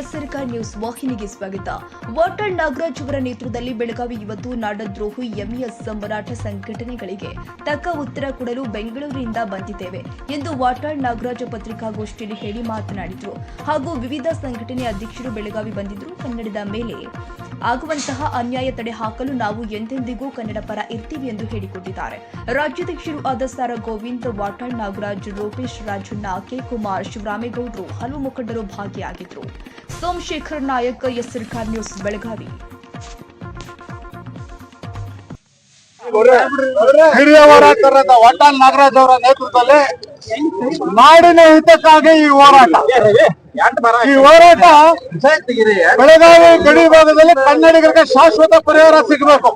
ಎಸ್ಆರ್ಕ news ವಾಹಿನಿಗೆ ಸ್ವಾಗತ. ವಾಟಾಳ್ ನಾಗರಾಜ್ ಅವರ ನೇತೃತ್ವದಲ್ಲಿ ಬೆಳಗಾವಿ ಇವತ್ತು ನಾಡದ್ರೋಹಿ ಎಂಇಎಸ್ ಹೋರಾಟ ಸಂಘಟನೆಗಳಿಗೆ ತಕ್ಕ ಉತ್ತರ ಕೊಡಲು ಬೆಂಗಳೂರಿನಿಂದ ಬಂದಿದ್ದೇವೆ ಎಂದು ವಾಟಾಳ್ ನಾಗರಾಜ್ ಪತ್ರಿಕಾಗೋಷ್ಠಿಯಲ್ಲಿ ಹೇಳಿ ಮಾತನಾಡಿದರು. ಹಾಗೂ ವಿವಿಧ ಸಂಘಟನೆ ಅಧ್ಯಕ್ಷರು ಬೆಳಗಾವಿ ಬಂದಿದ್ದರು. ಕನ್ನಡದ ಮೇಲೆ ಆಗುವಂತಹ ಅನ್ಯಾಯ ತಡೆ ಹಾಕಲು ನಾವು ಎಂದೆಂದಿಗೂ ಕನ್ನಡ ಪರ ಇರ್ತೀವಿ ಎಂದು ಹೇಳಿಕೊಟ್ಟಿದ್ದಾರೆ ರಾಜ್ಯಾಧ್ಯಕ್ಷರು ಆದ ಸಾರ ಗೋವಿಂದ್ ವಾಟಾಳ್, ನಾಗರಾಜ್, ರೂಪೇಶ್, ರಾಜಣ್ಣ, ಕೆ. ಕುಮಾರ್, ಶಿವರಾಮೇಗೌಡರು ಹಲವು ಮುಖಂಡರು ಭಾಗಿಯಾಗಿದ್ದರು ಸೋಮಶೇಖರ್ ನಾಯಕ್ ಎಸ್ಆರ್ಕಾರ್ ನ್ಯೂಸ್, ಬೆಳಗಾವಿ. ಹಿರಿಯ ಹೋರಾಟಗಾರರಾದ ಅವರ ನೇತೃತ್ವದಲ್ಲಿ ನಾಡಿನ ಹಿತಕ್ಕಾಗಿ ಈ ಹೋರಾಟ. ಈ ಹೋರಾಟ ಬೆಳಗಾವಿ ಗಡಿ ಭಾಗದಲ್ಲಿ ಕನ್ನಡಿಗರಿಗೆ ಶಾಶ್ವತ ಪರಿಹಾರ ಸಿಗಬೇಕು.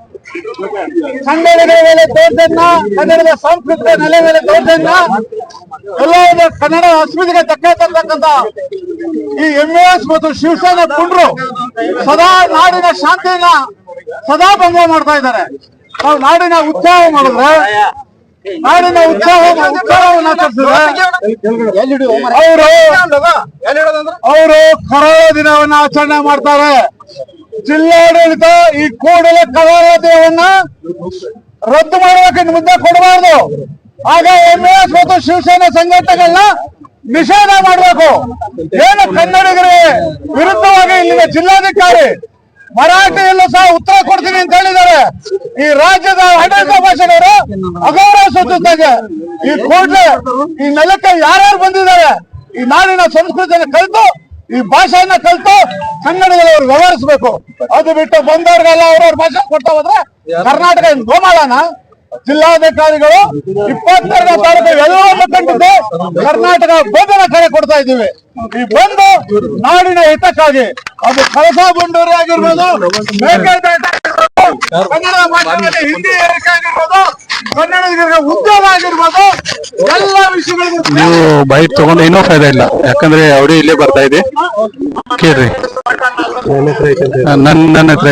ಕನ್ನಡಿಗರ ಮೇಲೆ ದೌರ್ಜನ್ಯ ಕನ್ನಡದ ಸಾಂಸ್ಕೃತಿಕ ನೆಲೆ ಮೇಲೆ ದೌರ್ಜನ್ಯ ಎಲ್ಲ ಕನ್ನಡ ಅಸ್ಮಿತೆಗೆ ಧಕ್ಕೆ ತರ್ತಕ್ಕಂತ ಈ ಎಂಎಸ್ ಮತ್ತು ಶಿವಸೇನಾ ಪುಂಡ್ರು ಸದಾ ನಾಡಿನ ಶಾಂತಿಯನ್ನ ಸದಾ ಭಂಗ ಮಾಡ್ತಾ ಇದ್ದಾರೆ. ನಾವು ನಾಡಿನ ಉತ್ಸಾಹ ಮಾಡಿದ್ರೆ ನಾಡಿನ ಉತ್ಸಾಹ ಉತ್ಸಾಹವನ್ನು ಆಚರಿಸಿದ್ರೆ ಅವರು ಅವರು ಕರಾಳ ದಿನವನ್ನ ಆಚರಣೆ ಮಾಡ್ತಾರೆ. ಜಿಲ್ಲಾಡಳಿತ ಈ ಕೂಡಲ ಕರಾಳ ದಿನವನ್ನ ರದ್ದು ಮಾಡಬೇಕು ಇನ್ನು ಮುಂದೆ ಕೊಡಬಾರ್ದು. ಆಗ ಎಂಎಸ್ ಮತ್ತು ಶಿವಸೇನಾ ಸಂಘಟನೆಗಳನ್ನ ನಿಷೇಧ ಮಾಡಬೇಕು. ಏನು ಕನ್ನಡಿಗರಿಗೆ ವಿರುದ್ಧವಾಗಿ ಇಲ್ಲಿನ ಜಿಲ್ಲಾಧಿಕಾರಿ ಮರಾಠಿಯಲ್ಲೂ ಸಹ ಉತ್ತರ ಕೊಡ್ತೀನಿ ಅಂತ ಹೇಳಿದ್ದಾರೆ. ಈ ರಾಜ್ಯದ ಆಡಳಿತ ಭಾಷೆಯವರು ಅಗೌರವ ಸೂಚಿಸ್ತಾರೆ ಈ ಕೂಡ್ಲೆ ಈ ನೆಲಕ್ಕೆ ಯಾರ್ಯಾರು ಬಂದಿದ್ದಾರೆ ಈ ನಾಡಿನ ಸಂಸ್ಕೃತಿಯನ್ನು ಕಲಿತು ಈ ಭಾಷೆಯನ್ನ ಕಲಿತು ಅವ್ರು ವ್ಯವಹರಿಸಬೇಕು. ಅದು ಬಿಟ್ಟು ಬಂದವ್ರಿಗೆಲ್ಲ ಅವ್ರವ್ರ ಭಾಷೆ ಕೊಡ್ತಾ ಹೋದ್ರೆ ಕರ್ನಾಟಕ ಗೋಮಾಳನ? ಜಿಲ್ಲಾಧಿಕಾರಿಗಳು ಇಪ್ಪತ್ತೆರಡು ತಾರೀಕು ಎಲ್ಲರೂ ಕಂಡಿದ್ದು ಕರ್ನಾಟಕ ಬಂಧನ ಕರೆ ಕೊಡ್ತಾ ಇದ್ದೀವಿ. ಈ ಬಂದು ನಾಡಿನ ಹಿತಕ್ಕಾಗಿ ಅದು ಕಳಸಾ ಬಂಡೂರಿ ಆಗಿರ್ಬೋದು, ಕನ್ನಡ ಭಾಷೆಯಲ್ಲಿ ಹಿಂದಿ ಏರಿಕೆ ಆಗಿರ್ಬೋದು ಕನ್ನಡಿಗರಿಗೆ ಉದ್ಯೋಗ ಆಗಿರ್ಬೋದು ಎಲ್ಲ ವಿಷಯಗಳಿಗೂ ನೀವು ಬೈಕ್ ತಗೊಂಡು ಏನೋ ಫಾಯ್ದಾ ಇಲ್ಲ. ಯಾಕಂದ್ರೆ ಅವರೇ ಇಲ್ಲೇ ಬರ್ತಾ ಇದೆ. ಕೇಳ್ರಿ. ನನ್ನ ನನ್ನ ಹತ್ರ.